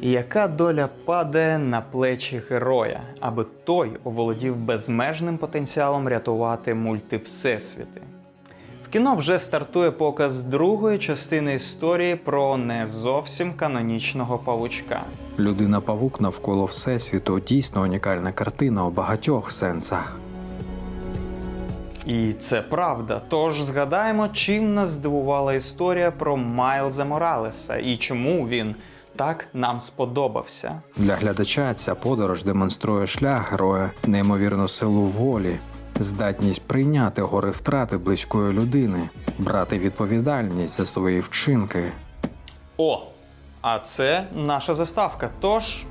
І яка доля падає на плечі героя, аби той оволодів безмежним потенціалом рятувати мультивсесвіти? В кіно вже стартує показ другої частини історії про не зовсім канонічного павучка. Людина павук навколо всесвіту дійсно унікальна картина у багатьох сенсах. І це правда. Тож згадаємо, чим нас здивувала історія про Майлза Моралеса і чому він так нам сподобався. Для глядача ця подорож демонструє шлях героя, неймовірну силу волі, здатність прийняти гори втрати близької людини, брати відповідальність за свої вчинки. О! А це наша заставка. Тож,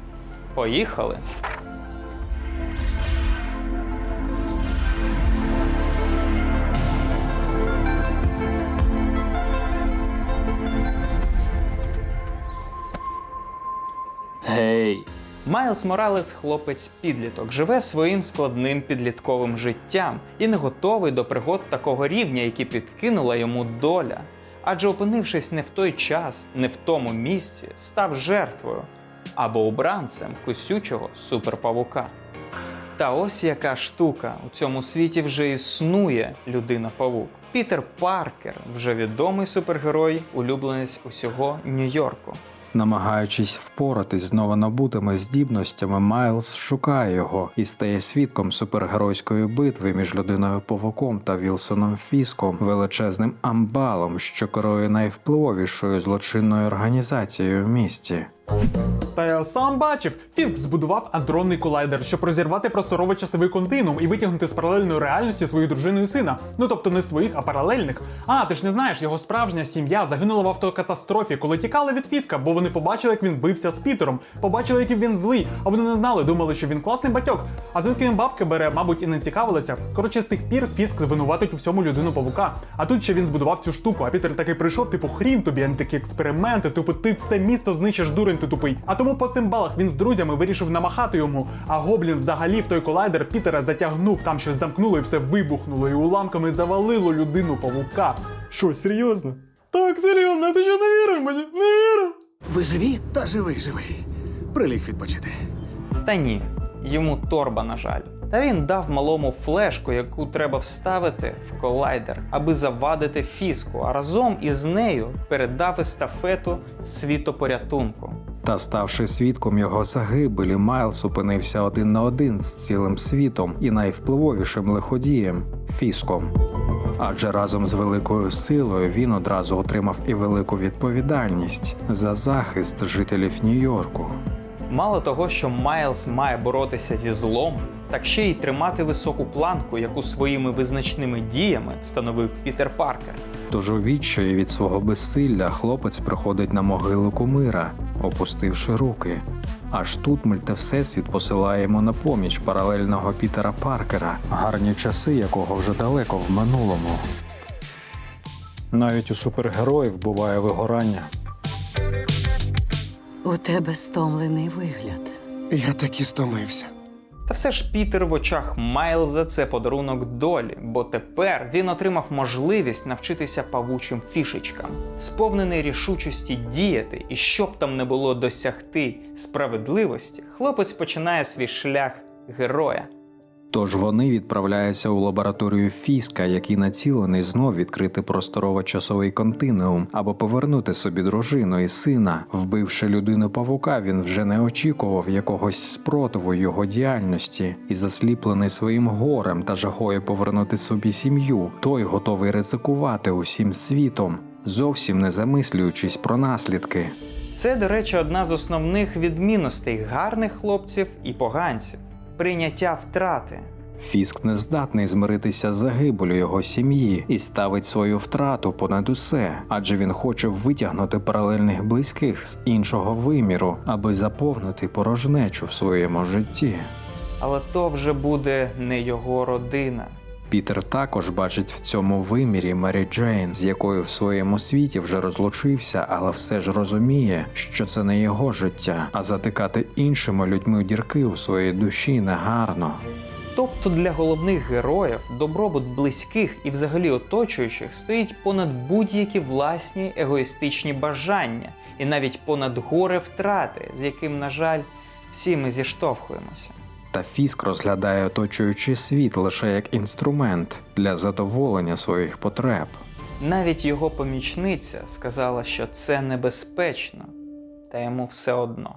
поїхали. Гей, Майлз Моралес хлопець підліток, живе своїм складним підлітковим життям і не готовий до пригод такого рівня, які підкинула йому доля. Адже опинившись не в той час, не в тому місці, став жертвою або обранцем кусючого суперпавука. Та ось яка штука у цьому світі вже існує людина-павук. Пітер Паркер вже відомий супергерой, улюбленець усього Нью-Йорку. Намагаючись впоратись з новонабутими здібностями, Майлз шукає його і стає свідком супергеройської битви між людиною Повоком та Вілсоном Фіском, величезним амбалом, що керує найвпливовішою злочинною організацією в місті. Та я сам бачив, Фіск збудував адронний колайдер, щоб розірвати просторово-часовий континуум і витягнути з паралельної реальності свою дружину і сина. Ну тобто не своїх, а паралельних. А ти ж не знаєш, його справжня сім'я загинула в автокатастрофі, коли тікали від Фіска, бо вони побачили, як він бився з Пітером, побачили, який він злий, а вони не знали, думали, що він класний батьок. А звідки він бабки бере, мабуть, і не цікавилися. Коротше, з тих пір Фіск винуватить у всьому людину павука. А тут ще він збудував цю штуку, а Пітер такий прийшов, типу, хрін тобі, не такі експерименти, типу, ти все місто знищиш дурень ти тупий. А тому по цим балах він з друзями вирішив намахати йому. А гоблін взагалі в той колайдер Пітера затягнув, там щось замкнуло і все вибухнуло, і уламками завалило людину павука. Що, серйозно? Так, серйозно, ти що не вірив мені? Не вірив? Ви живі? Та живий, живий. Приліг відпочити. Та ні, йому торба, на жаль. Та він дав малому флешку, яку треба вставити в колайдер, аби завадити фіску, а разом із нею передав естафету світопорятунку. Та ставши свідком його загибелі, Майлз опинився один на один з цілим світом і найвпливовішим лиходієм Фіском. Адже разом з великою силою він одразу отримав і велику відповідальність за захист жителів Нью-Йорку. Мало того, що Майлз має боротися зі злом, так ще й тримати високу планку, яку своїми визначними діями встановив Пітер Паркер. Тож у відчаї від свого безсилля хлопець приходить на могилу кумира, опустивши руки. Аж тут мультивсесвіт посилає йому на поміч паралельного Пітера Паркера, гарні часи якого вже далеко в минулому. Навіть у супергероїв буває вигорання. У тебе стомлений вигляд. Я таки стомився. Та все ж Пітер в очах Майлза це подарунок долі, бо тепер він отримав можливість навчитися павучим фішечкам, сповнений рішучості діяти, і щоб там не було досягти справедливості, хлопець починає свій шлях героя. Тож вони відправляються у лабораторію Фіска, який націлений знов відкрити просторово-часовий континуум, або повернути собі дружину і сина. Вбивши людину павука, він вже не очікував якогось спротиву його діяльності і засліплений своїм горем та жагою повернути собі сім'ю. Той готовий ризикувати усім світом, зовсім не замислюючись про наслідки. Це, до речі, одна з основних відмінностей гарних хлопців і поганців прийняття втрати. Фіск не здатний змиритися з загибелю його сім'ї і ставить свою втрату понад усе, адже він хоче витягнути паралельних близьких з іншого виміру, аби заповнити порожнечу в своєму житті. Але то вже буде не його родина. Пітер також бачить в цьому вимірі Мері Джейн, з якою в своєму світі вже розлучився, але все ж розуміє, що це не його життя, а затикати іншими людьми дірки у своїй душі негарно. Тобто для головних героїв добробут близьких і взагалі оточуючих стоїть понад будь-які власні егоїстичні бажання, і навіть понад горе втрати, з яким, на жаль, всі ми зіштовхуємося. Та Фіск розглядає оточуючий світ лише як інструмент для задоволення своїх потреб. Навіть його помічниця сказала, що це небезпечно, та йому все одно.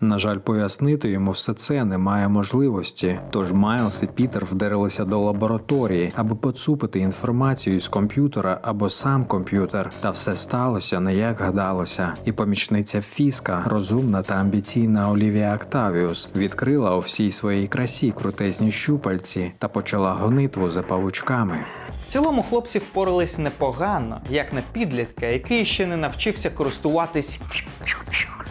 На жаль, пояснити йому все це немає можливості. Тож Майлз і Пітер вдарилися до лабораторії, аби поцупити інформацію з комп'ютера або сам комп'ютер. Та все сталося не як гадалося. І помічниця Фіска, розумна та амбіційна Олівія Октавіус, відкрила у всій своїй красі крутезні щупальці та почала гонитву за павучками. В цілому хлопці впорались непогано, як на підлітка, який ще не навчився користуватись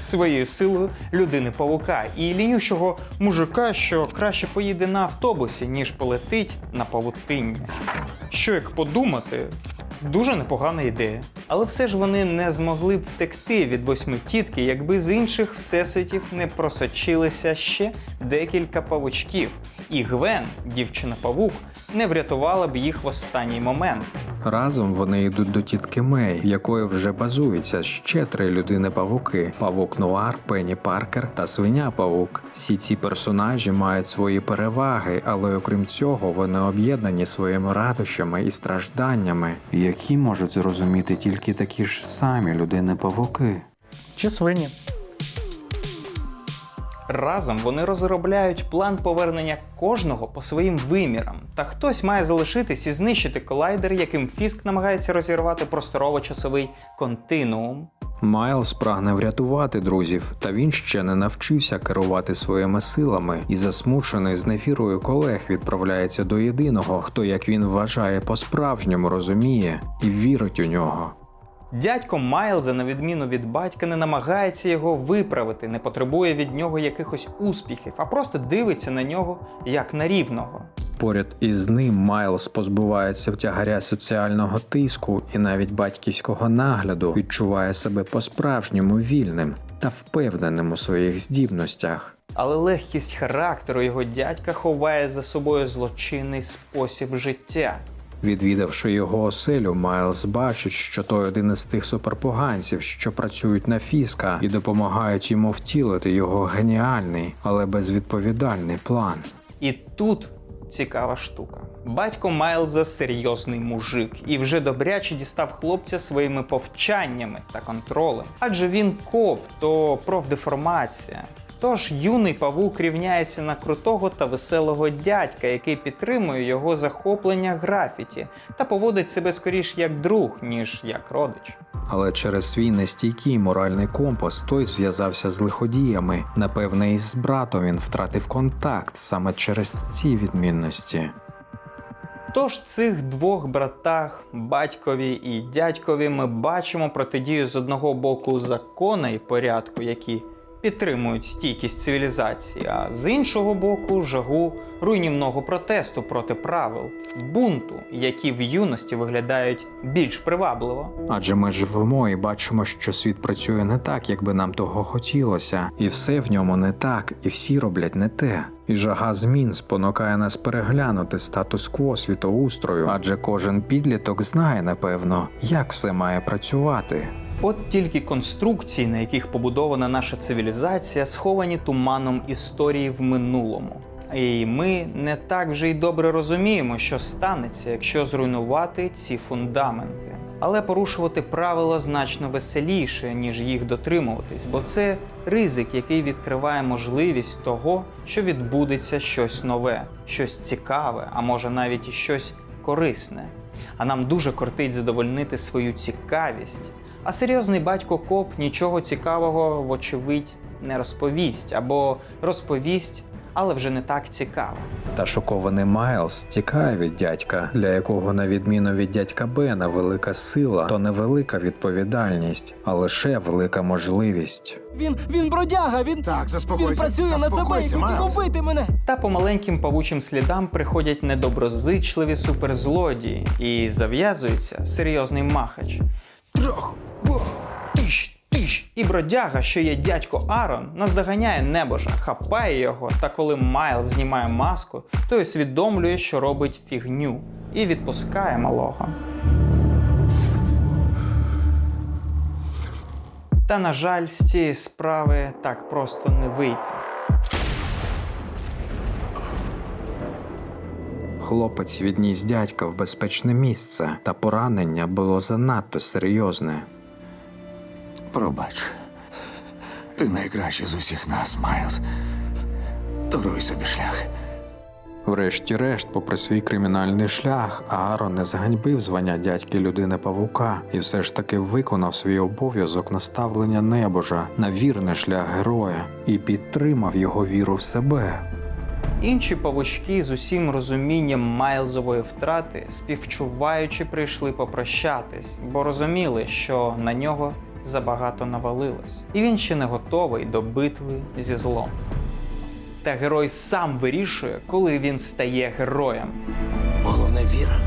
своєю силою людини павука і лінющого мужика, що краще поїде на автобусі, ніж полетить на павутиння. Що як подумати, дуже непогана ідея. Але все ж вони не змогли б втекти від восьми тітки, якби з інших всесвітів не просочилися ще декілька павучків. І Гвен, дівчина-павук, не врятувала б їх в останній момент. Разом вони йдуть до тітки Мей, в якої вже базуються ще три людини-павуки: павук Нуар, Пенні Паркер та свиня Павук. Всі ці персонажі мають свої переваги, але окрім цього, вони об'єднані своїми радощами і стражданнями, які можуть зрозуміти тільки такі ж самі людини-павуки. Чи свині? Разом вони розробляють план повернення кожного по своїм вимірам. Та хтось має залишитись і знищити колайдер, яким Фіск намагається розірвати просторово-часовий континуум. Майлз прагне врятувати друзів, та він ще не навчився керувати своїми силами і засмучений знефірою колег відправляється до єдиного, хто, як він вважає, по-справжньому розуміє і вірить у нього. Дядько Майлза, на відміну від батька, не намагається його виправити, не потребує від нього якихось успіхів, а просто дивиться на нього як на рівного. Поряд із ним Майлз позбувається втягаря соціального тиску і навіть батьківського нагляду відчуває себе по-справжньому вільним та впевненим у своїх здібностях. Але легкість характеру його дядька ховає за собою злочинний спосіб життя. Відвідавши його оселю, Майлз бачить, що той один із тих суперпоганців, що працюють на Фіска і допомагають йому втілити його геніальний, але безвідповідальний план. І тут цікава штука. Батько Майлза серйозний мужик і вже добряче дістав хлопця своїми повчаннями та контролем. Адже він коп, то профдеформація. Тож юний павук рівняється на крутого та веселого дядька, який підтримує його захоплення графіті та поводить себе скоріш як друг, ніж як родич. Але через свій нестійкий моральний компас той зв'язався з лиходіями. Напевне, і з братом він втратив контакт саме через ці відмінності. Тож цих двох братах, батькові і дядькові, ми бачимо протидію з одного боку закона і порядку, які підтримують стійкість цивілізації, а з іншого боку жагу руйнівного протесту проти правил, бунту, які в юності виглядають більш привабливо. Адже ми живемо і бачимо, що світ працює не так, як би нам того хотілося, і все в ньому не так, і всі роблять не те. І жага змін спонукає нас переглянути статус-кво світоустрою, адже кожен підліток знає напевно, як все має працювати. От тільки конструкції, на яких побудована наша цивілізація, сховані туманом історії в минулому. І ми не так вже й добре розуміємо, що станеться, якщо зруйнувати ці фундаменти. Але порушувати правила значно веселіше, ніж їх дотримуватись, бо це ризик, який відкриває можливість того, що відбудеться щось нове, щось цікаве, а може навіть і щось корисне. А нам дуже кортить задовольнити свою цікавість. А серйозний батько коп нічого цікавого, вочевидь, не розповість або розповість, але вже не так цікаво. Та шокований Майлз тікає від дядька, для якого, на відміну від дядька Бена, велика сила то не велика відповідальність, а лише велика можливість. Він він бродяга, він, Так, він працює над себе і заспокойся, хотів Майлз. убити мене. Та по маленьким павучим слідам приходять недоброзичливі суперзлодії і зав'язується серйозний махач. Трох, тиш, тиш. І бродяга, що є дядько Арон, наздоганяє небожа, хапає його, та коли Майл знімає маску, той усвідомлює, що робить фігню, і відпускає малого. Та, на жаль, з цієї справи так просто не вийти. Хлопець відніс дядька в безпечне місце, та поранення було занадто серйозне. Пробач. Ти найкращий з усіх нас, Майлз. Торуй собі шлях. Врешті-решт, попри свій кримінальний шлях, Аарон не зганьбив звання дядьки людини павука і все ж таки виконав свій обов'язок наставлення небожа на вірний шлях героя і підтримав його віру в себе. Інші павучки з усім розумінням Майлзової втрати, співчуваючи, прийшли попрощатись, бо розуміли, що на нього забагато навалилось, і він ще не готовий до битви зі злом. Та герой сам вирішує, коли він стає героєм. Головне віра.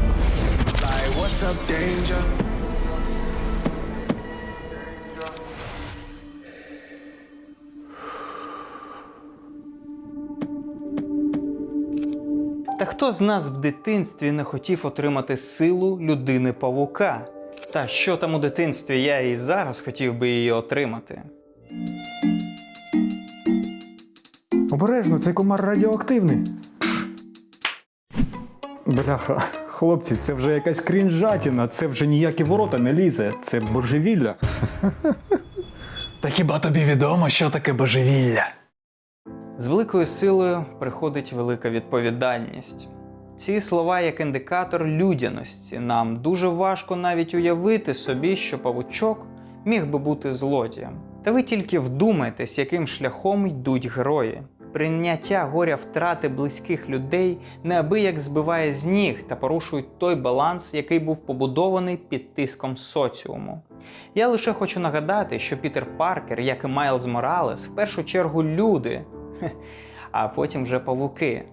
Та хто з нас в дитинстві не хотів отримати силу людини павука? Та що там у дитинстві я і зараз хотів би її отримати. Обережно, цей комар радіоактивний. Бляха, хлопці, це вже якась крінжатіна, це вже ніякі ворота не лізе, це божевілля. Та хіба тобі відомо, що таке божевілля? З великою силою приходить велика відповідальність. Ці слова як індикатор людяності. Нам дуже важко навіть уявити собі, що павучок міг би бути злодієм. Та ви тільки вдумайтесь, яким шляхом йдуть герої. Прийняття горя втрати близьких людей неабияк збиває з ніг та порушує той баланс, який був побудований під тиском соціуму. Я лише хочу нагадати, що Пітер Паркер, як і Майлз Моралес, в першу чергу люди, а потім вже павуки.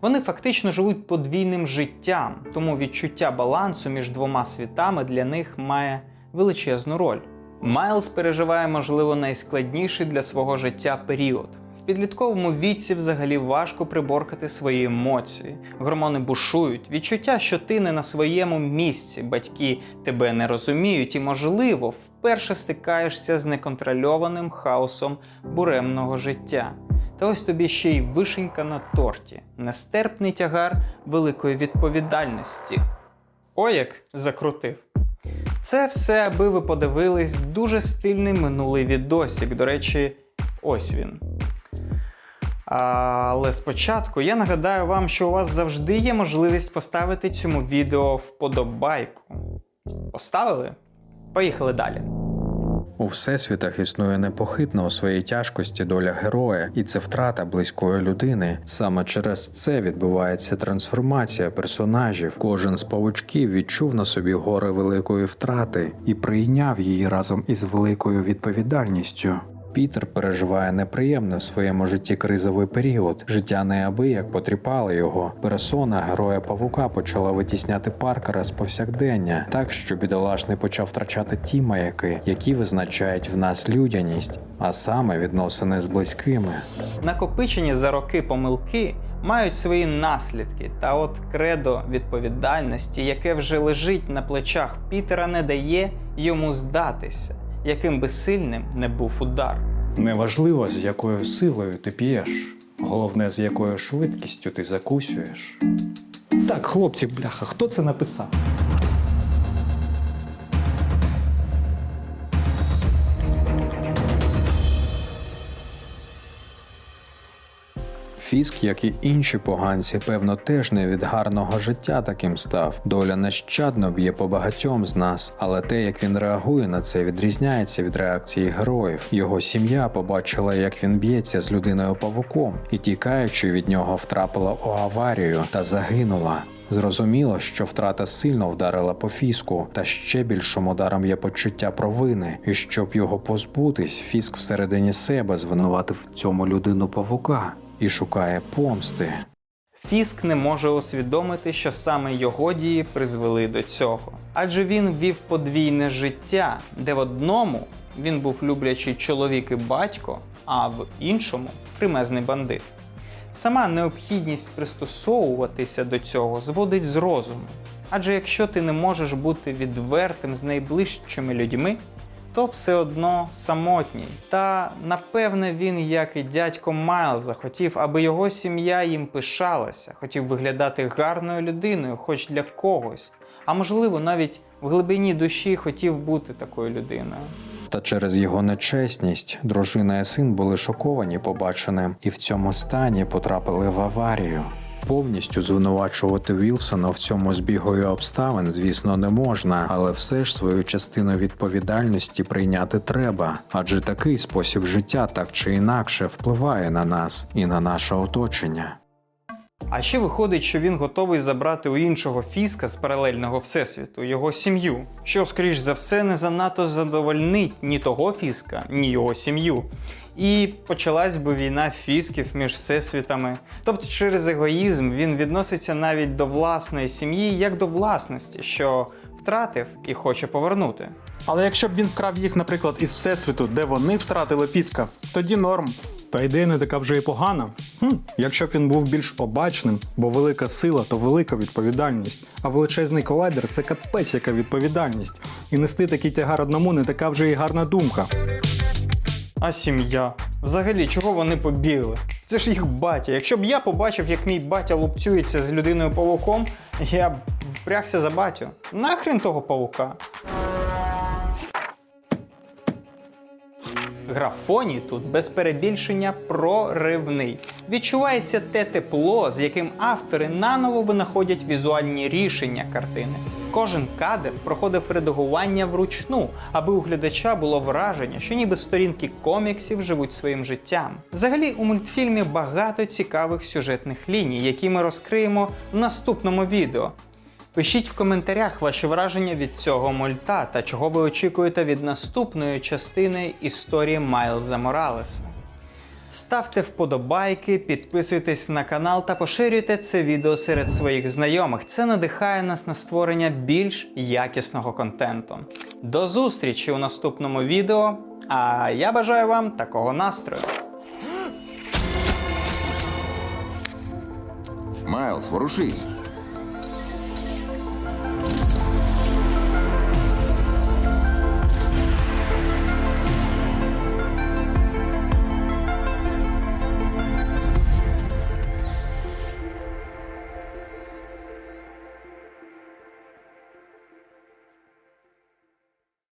Вони фактично живуть подвійним життям, тому відчуття балансу між двома світами для них має величезну роль. Майлз переживає, можливо, найскладніший для свого життя період. В підлітковому віці взагалі важко приборкати свої емоції. Гормони бушують, відчуття, що ти не на своєму місці, батьки тебе не розуміють, і, можливо, вперше стикаєшся з неконтрольованим хаосом буремного життя. Та ось тобі ще й вишенька на торті, нестерпний тягар великої відповідальності. Ой, як закрутив. Це все, аби ви подивились дуже стильний минулий відосік. До речі, ось він. Але спочатку я нагадаю вам, що у вас завжди є можливість поставити цьому відео вподобайку. Поставили? Поїхали далі. У всесвітах існує непохитна у своїй тяжкості доля героя, і це втрата близької людини. Саме через це відбувається трансформація персонажів. Кожен з павучків відчув на собі горе великої втрати і прийняв її разом із великою відповідальністю. Пітер переживає неприємне в своєму житті кризовий період. Життя неабияк потріпало його. Персона героя павука почала витісняти Паркера з повсякдення, так що бідолашний почав втрачати ті маяки, які визначають в нас людяність, а саме відносини з близькими. Накопичені за роки помилки мають свої наслідки, та от кредо відповідальності, яке вже лежить на плечах Пітера, не дає йому здатися, яким би сильним не був удар. Неважливо, з якою силою ти п'єш, головне, з якою швидкістю ти закусюєш. Так, хлопці, бляха, хто це написав? Фіск, як і інші поганці, певно, теж не від гарного життя таким став. Доля нещадно б'є по багатьом з нас, але те, як він реагує на це, відрізняється від реакції героїв. Його сім'я побачила, як він б'ється з людиною павуком, і тікаючи від нього, втрапила у аварію та загинула. Зрозуміло, що втрата сильно вдарила по фіску, та ще більшим ударом є почуття провини, і щоб його позбутись, фіск всередині себе звинуватив в цьому людину павука і шукає помсти. Фіск не може усвідомити, що саме його дії призвели до цього. Адже він вів подвійне життя, де в одному він був люблячий чоловік і батько, а в іншому кремезний бандит. Сама необхідність пристосовуватися до цього зводить з розуму. Адже якщо ти не можеш бути відвертим з найближчими людьми, то все одно самотній. Та напевне він, як і дядько Майлза, хотів, аби його сім'я їм пишалася, хотів виглядати гарною людиною, хоч для когось. А можливо, навіть в глибині душі хотів бути такою людиною. Та через його нечесність дружина і син були шоковані побаченим і в цьому стані потрапили в аварію. Повністю звинувачувати Вілсона в цьому збігові обставин, звісно, не можна, але все ж свою частину відповідальності прийняти треба, адже такий спосіб життя так чи інакше впливає на нас і на наше оточення. А ще виходить, що він готовий забрати у іншого фіска з паралельного всесвіту його сім'ю, що, скоріш за все, не занадто задовольнить ні того фіска, ні його сім'ю. І почалась би війна фісків між всесвітами. Тобто, через егоїзм він відноситься навіть до власної сім'ї як до власності, що втратив і хоче повернути. Але якщо б він вкрав їх, наприклад, із всесвіту, де вони втратили фіска, тоді норм. Та ідея не така вже і погана. Хм, якщо б він був більш обачним, бо велика сила то велика відповідальність, а величезний колайдер це капець яка відповідальність. І нести такий тягар одному не така вже і гарна думка. А сім'я? Взагалі, чого вони побігли? Це ж їх батя. Якщо б я побачив, як мій батя лупцюється з людиною павуком, я б впрягся за батю. Нахрін того павука. Графоні тут без перебільшення проривний. Відчувається те тепло, з яким автори наново винаходять візуальні рішення картини. Кожен кадр проходив редагування вручну, аби у глядача було враження, що ніби сторінки коміксів живуть своїм життям. Взагалі, у мультфільмі багато цікавих сюжетних ліній, які ми розкриємо в наступному відео. Пишіть в коментарях ваші враження від цього мульта та чого ви очікуєте від наступної частини історії Майлза Моралеса. Ставте вподобайки, підписуйтесь на канал та поширюйте це відео серед своїх знайомих. Це надихає нас на створення більш якісного контенту. До зустрічі у наступному відео. А я бажаю вам такого настрою. Майлз, ворушись.